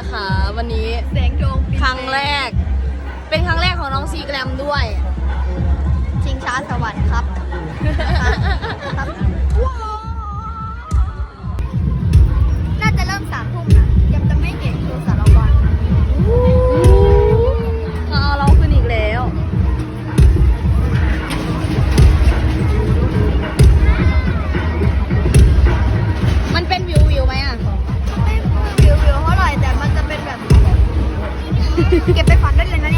ะคะ วันนี้แสงดงครั้งแรก เป็นครั้งแรกของน้องซีแกรมด้วย ชิงช้าสวรรค์ครับ เก็บไปฝันได้เลยนะเนี่ย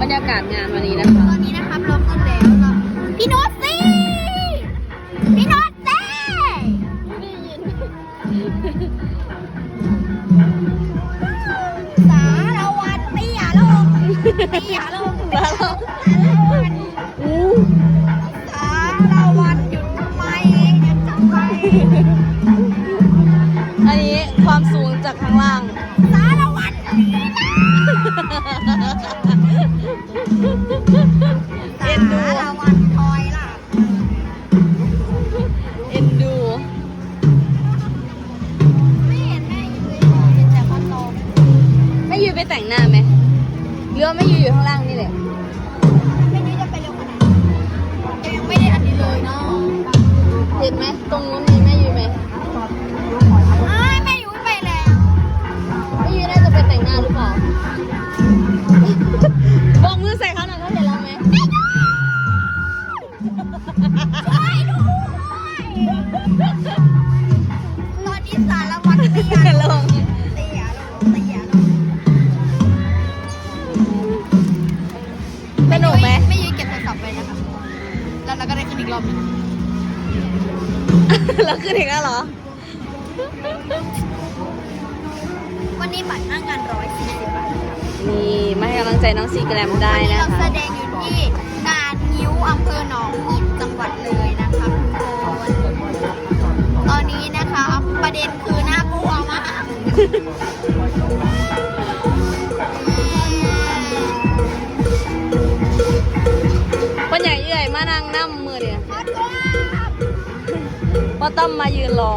บรรยากาศงานวันนี้นะคะ ตอนนี้นะครับเราขึ้นแล้วพี่โน้ตซี่พี่โน้ตเซ่สาระวันปีหยาละองปีหยาลง 动我 ขึ้นอีกแล้วเหรอ วันนี้บัตรหน้างานร้อยสี่สิบบาทนี่มาให้กำลังใจน้องซีแกรมได้วันนี้ะเราแสดงอยู่ที่งานงิ้วอำเภอหนองหินจังหวัดเลยนะคะทุกคนตอนนี้นะคะประเด็นคือหน้ากลัวมาก ก็ต้องมายืนรอ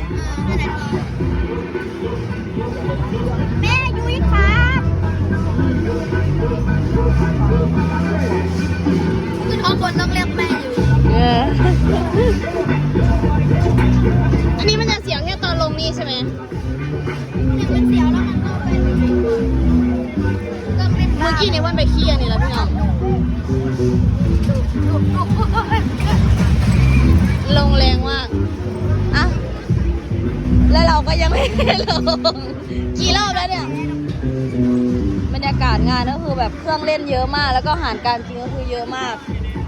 เออห้านาทีแม่ยุ้ยครับคือท้องคนต้องเรียกแม่ยุ้ยเอออันนี้มันจะเสียงแค่ตอนลงนี่ใช่ไหม ลงกี่รอบแล้วเนี่ย บรรยากาศงานก็คือแบบเครื่องเล่นเยอะมาก แล้วก็อาหารการกินก็คือเยอะมาก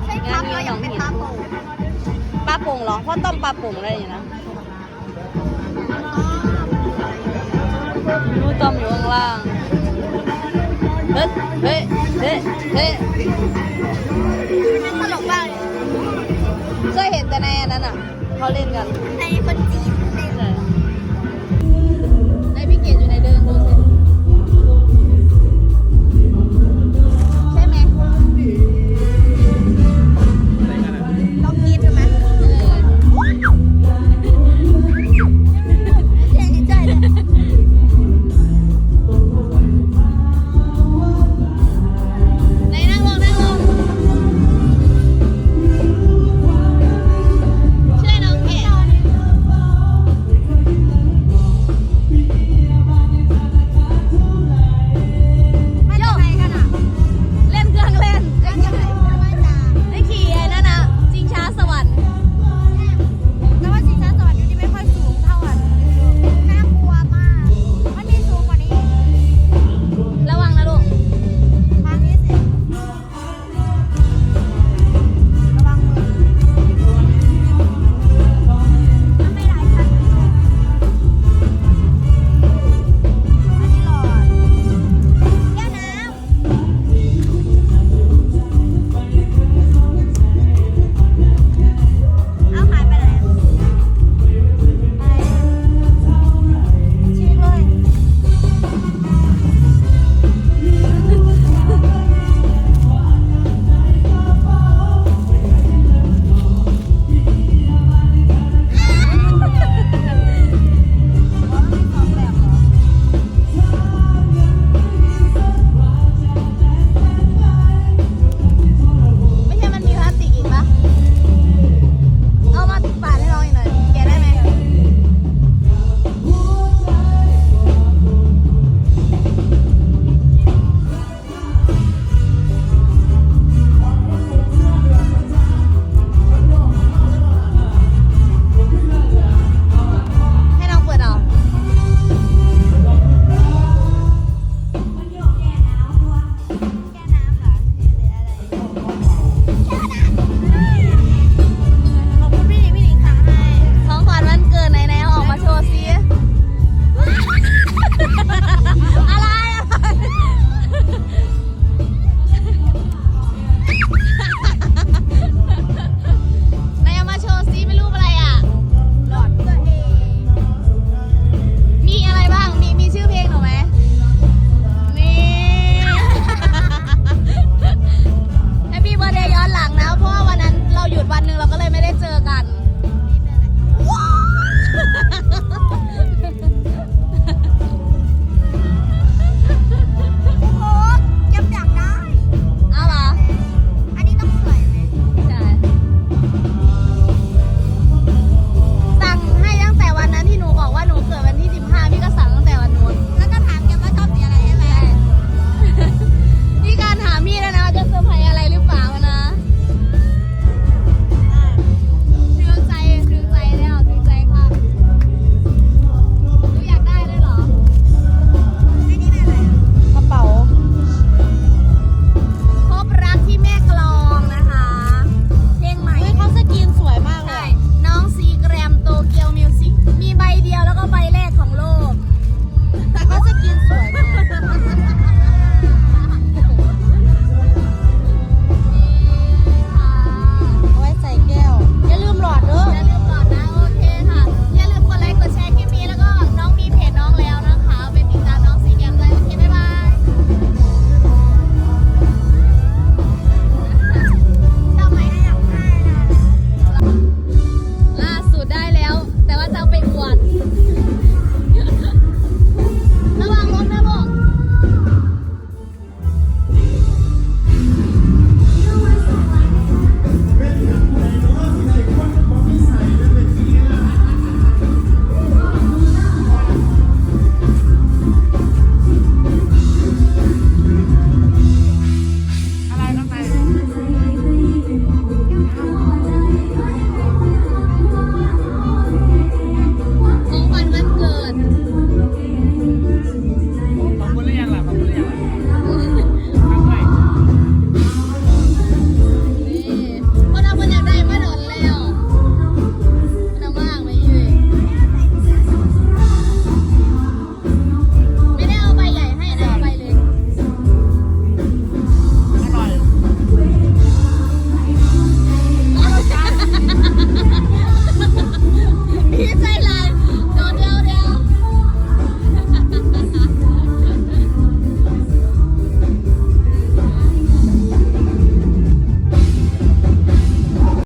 ใช่ครับเราอยากเป็นตาโป่งปลาโป่งเหรอเพราะต้มปลาโป่งอะไรอย่างนี้นะรู้ต้มอยู่ข้างล่าง เฮ้ย เฮ้ย เฮ้ย เฮ้ยตลกมากเลยเคยเห็นแต่ในอันนั้นอะ เขาเล่นกันใน